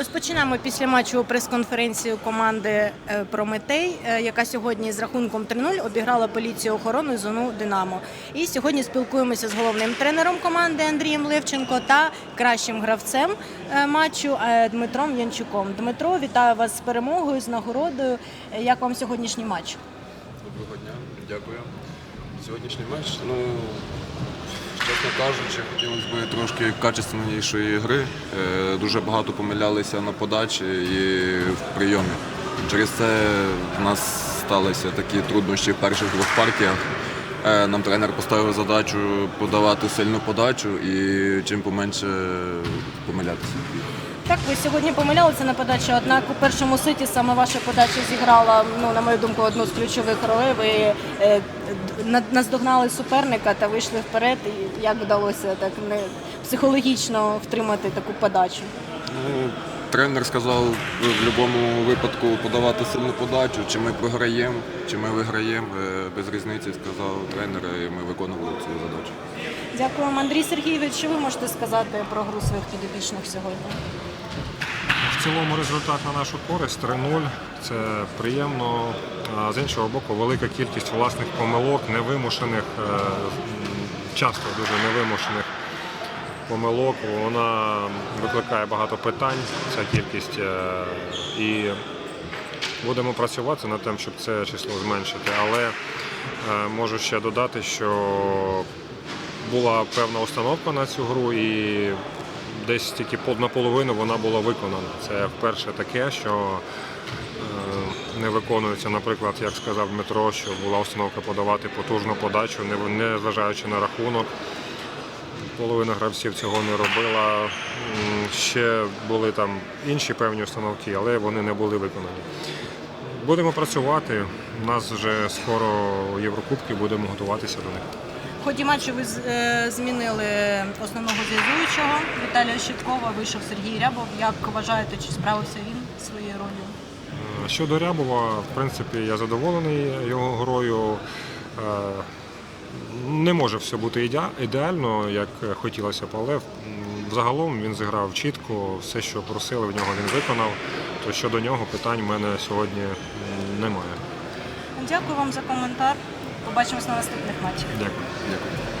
Розпочинаємо після матчу прес-конференцію команди е, Прометей, е, яка сьогодні з рахунком 3-0 обіграла поліцію охорони зону Динамо. І сьогодні спілкуємося з головним тренером команди Андрієм Левченко та кращим гравцем е, матчу Дмитром Янчуком. Дмитро, вітаю вас з перемогою, з нагородою. Як вам сьогоднішній матч? Доброго дня, дякую. Сьогоднішній матч, ну, чесно кажучи, хотілося б трошки качественнішої гри. Е, Дуже багато помилялися на подачі і в прийомі. Через це в нас сталися такі труднощі в перших двох партіях. Е, Нам тренер поставив задачу подавати сильну подачу і чим поменше помилятися. Так, ви сьогодні помилялися на подачі, однак у першому сеті саме ваша подача зіграла, ну, на мою думку, одну з ключових ролей. Ви е, на- наздогнали суперника та вийшли вперед. І як вдалося так не психологічно втримати таку подачу? Ну, тренер сказав в будь-якому випадку подавати сильну подачу, чи ми програємо, чи ми виграємо. Е, Без різниці сказав тренер, і ми виконували цю задачу. Дякую вам, Андрій Сергійович. Що ви можете сказати про гру своїх підопічних сьогодні? В цілому результат на нашу користь 3-0. Це приємно. А з іншого боку, велика кількість власних помилок, невимушених, е, часто дуже невимушених помилок. Вона викликає багато питань, ця кількість. е, І будемо працювати над тим, щоб це число зменшити. Але е, можу ще додати, що була певна установка на цю гру і десь тільки пол- наполовину вона була виконана. Це вперше таке, що е, не виконується, наприклад, як сказав Дмитро, що була установка подавати потужну подачу, не зважаючи на рахунок. Половина гравців цього не робила. Ще були там інші певні установки, але вони не були виконані. Будемо працювати. У нас вже скоро Єврокубки, будемо готуватися до них. В ході матчу ви е, змінили основного зв'язуючого Віталія Щиткова, вийшов Сергій Рябов. Як вважаєте, чи справився він своєю ролью? Щодо Рябова, в принципі, я задоволений його грою. Е, Не може все бути ідеально, як хотілося б, але м, взагалом він зіграв чітко, все, що просили, в нього він виконав. То щодо нього питань в мене сьогодні немає. Дякую вам за коментар. Побачимось на наступних матчах. Дякую. Дякую.